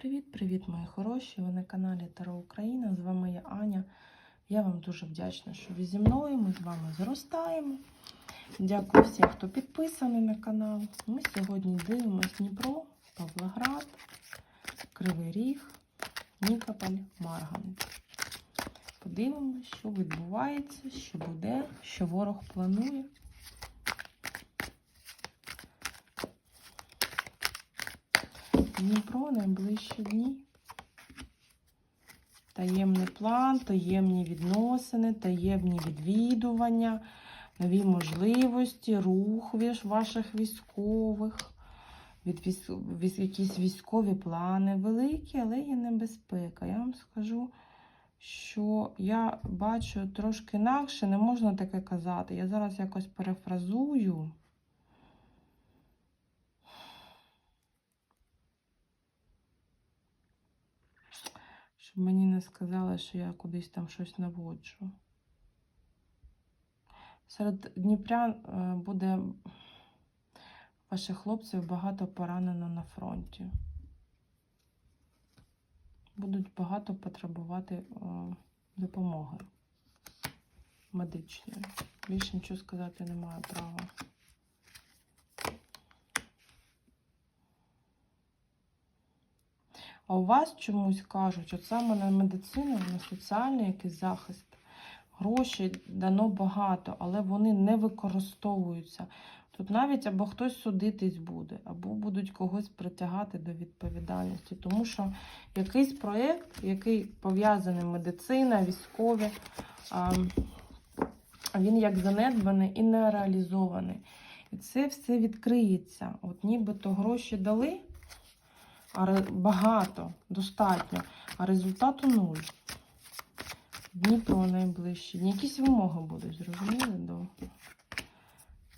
Привіт-привіт, мої хороші! Ви на каналі Таро Україна. З вами я Аня. Я вам дуже вдячна, що ви зі мною. Ми з вами зростаємо. Дякую всім, хто підписаний на канал. Ми сьогодні дивимося Дніпро, Павлоград, Кривий Ріг, Нікополь, Марганець. Подивимося, що відбувається, що буде, що ворог планує. Дніпро найближчі дні. Таємний план, таємні відносини, таємні відвідування, нові можливості, рух ваших військових, від якісь військові плани великі, але є небезпека. Я вам скажу, що я бачу трошки інакше, не можна таке казати. Я зараз якось перефразую. Щоб мені не сказали, що я кудись там щось наводжу. Серед дніпрян е, буде ваших хлопців багато поранено на фронті. Будуть багато потребувати е, допомоги медичної. Більше нічого сказати не маю права. А у вас чомусь кажуть, от саме на медицину, на соціальний якийсь захист, грошей дано багато, але вони не використовуються. Тут навіть або хтось судитись буде, або будуть когось притягати до відповідальності. Тому що якийсь проєкт, який пов'язаний медицина, військові, він як занедбаний і не реалізований. І це все відкриється. От нібито гроші дали багато, достатньо, а результату нуль. Дніпро найближчі. Якісь вимоги будуть, зрозуміли, до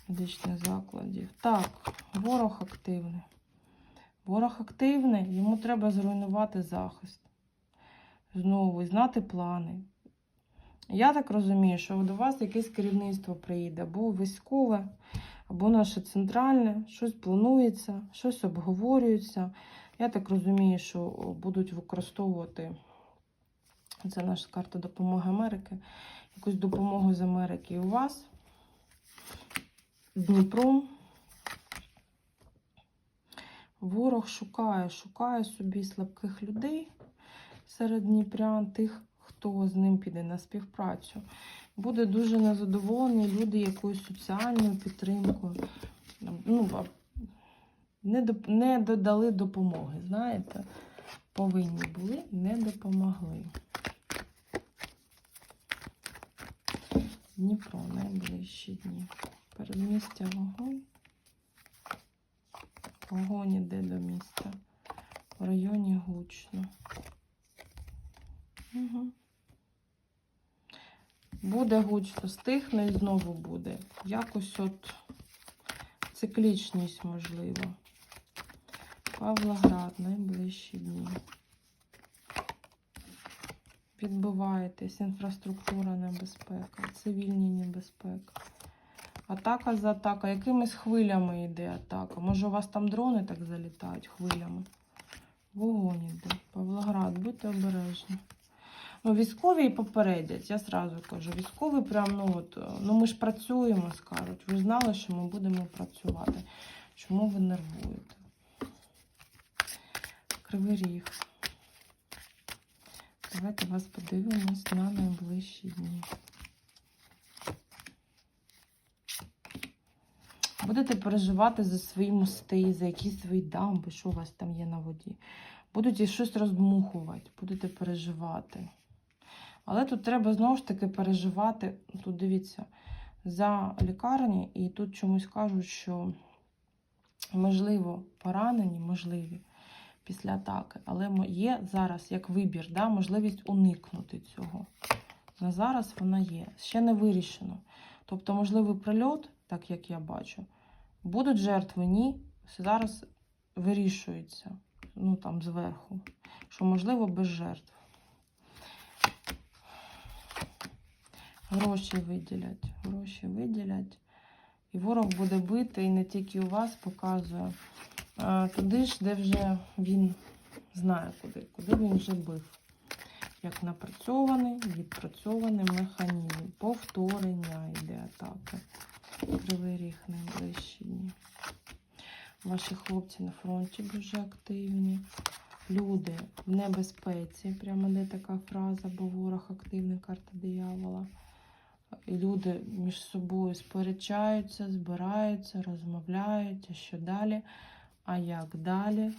медичних закладів. Так, ворог активний. Ворог активний, йому треба зруйнувати захист. Знову, знати плани. Я так розумію, що до вас якесь керівництво приїде, або військове, або наше центральне, щось планується, щось обговорюється. Я так розумію, що будуть використовувати це наша карта допомоги Америки, якусь допомогу з Америки у вас. Дніпро. Ворог шукає, шукає собі слабких людей серед дніпрян, тих, хто з ним піде на співпрацю. Буде дуже незадоволені люди якоюсь соціальною підтримкою. Ну, не, доп- не додали допомоги, знаєте, повинні були, не допомогли. Дніпро найближчі дні. Передмістя вогонь. Вогонь іде до міста. В районі гучно. Угу. Буде гучно, стихне і знову буде. Якось от циклічність можливо. Павлоград, найближчі дні. Відбуваєтесь, інфраструктура небезпека, цивільні небезпека. Атака за атака. Якимись хвилями йде атака. Може, у вас там дрони так залітають хвилями? Вогонь йде. Павлоград, будьте обережні. Ну, військові і попередять, я зразу кажу. Військові прям, ну от, ну ми ж працюємо, скажуть. Ви знали, що ми будемо працювати. Чому ви нервуєте? Кривий ріг. Давайте вас подивимось на найближчі дні. Будете переживати за свої мости, за якісь свої дамби, що у вас там є на воді. Будуть щось роздмухувати, будете переживати. Але тут треба знову ж таки переживати. Тут дивіться, за лікарні, і тут чомусь кажуть, що можливо поранені, можливі після атаки, але є зараз як вибір, да, можливість уникнути цього. На зараз вона є. Ще не вирішено. Тобто, можливий прильот, так як я бачу, будуть жертви, ні. Зараз вирішується, ну там зверху, що можливо без жертв. Гроші виділять, гроші виділять. І ворог буде бити, і не тільки у вас показує. Туди ж, де вже він Знає, куди, куди він вже бив. Як напрацьований, відпрацьований механізм. Повторення йде атаки. Кривий ріг найближчі. Ваші хлопці на фронті дуже активні. Люди в небезпеці. Прямо де така фраза, бо ворог активний карта диявола. І люди між собою сперечаються, збираються, розмовляють, а що далі, а як далі.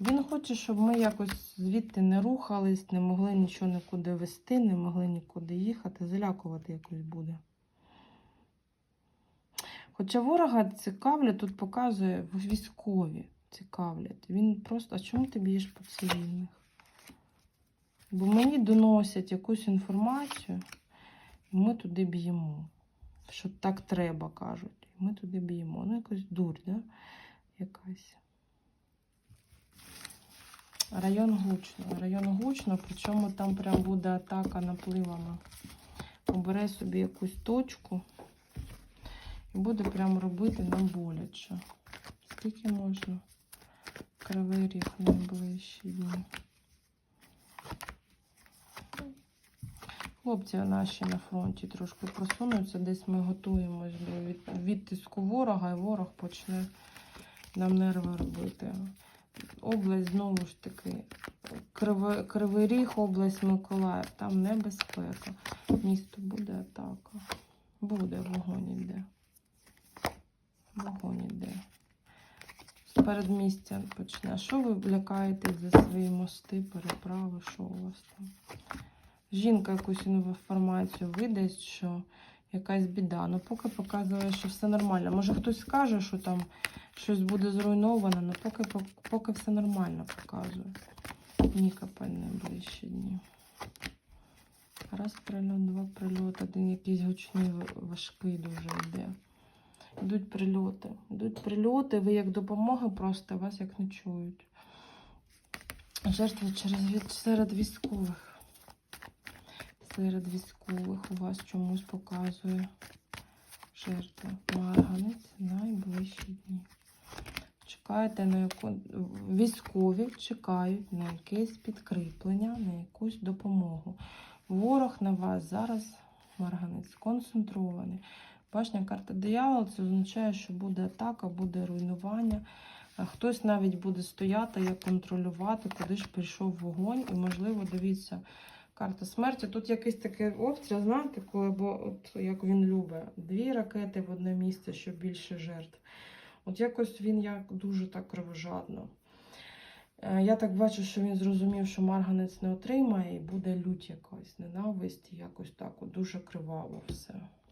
Він хоче, щоб ми якось звідти не рухались, не могли нічого нікуди вести, не могли нікуди їхати, залякувати якось буде. Хоча ворога цікавлять, тут показує військові цікавлять. Він просто, а чому ти б'єш по цивільних? Бо мені доносять якусь інформацію, і ми туди б'ємо. Що так треба, кажуть. І ми туди б'ємо. Ну, якось дурь, да? Якась. Район гучно. Район гучно, причому там прям буде атака напливами. Обере собі якусь точку і буде прям робити нам боляче. Скільки можна? Кривий ріг найближчі дні. Хлопці наші на фронті трошки просунуться. Десь ми готуємось до від, відтиску ворога, і ворог почне нам нерви робити. Область знову ж таки. Кривий, Кривий Ріг, область Миколаїв, там небезпека. Місто буде атака. Буде вогонь іде. Вогонь іде. З передмістя почне. Що ви лякаєтесь за свої мости, переправи? Що у вас там? Жінка якусь інформацію видасть, що якась біда. Ну, поки показує, що все нормально. Може хтось скаже, що там щось буде зруйновано, але поки, поки все нормально показує. Нікопаль найближчі дні. Раз прильот, два прильот, один якийсь гучний, важкий дуже йде. Йдуть прильоти. Йдуть прильоти, ви як допомога просто вас як не чують. Жертви через серед військових. Серед військових у вас чомусь показує жертва. Марганець найближчі дні. Чекаєте на яку військові чекають на якесь підкріплення, на якусь допомогу. Ворог на вас зараз марганець сконцентрований. Башня карта диявола це означає, що буде атака, буде руйнування. Хтось навіть буде стояти, як контролювати, куди ж прийшов вогонь. І, можливо, дивіться, карта смерті. Тут якийсь такий обстріл, знаєте, коли, бо от як він любить. Дві ракети в одне місце, щоб більше жертв. От якось він як дуже так кровожадно. Я так бачу, що він зрозумів, що марганець не отримає, і буде лють якась ненависть, якось так от дуже криваво все.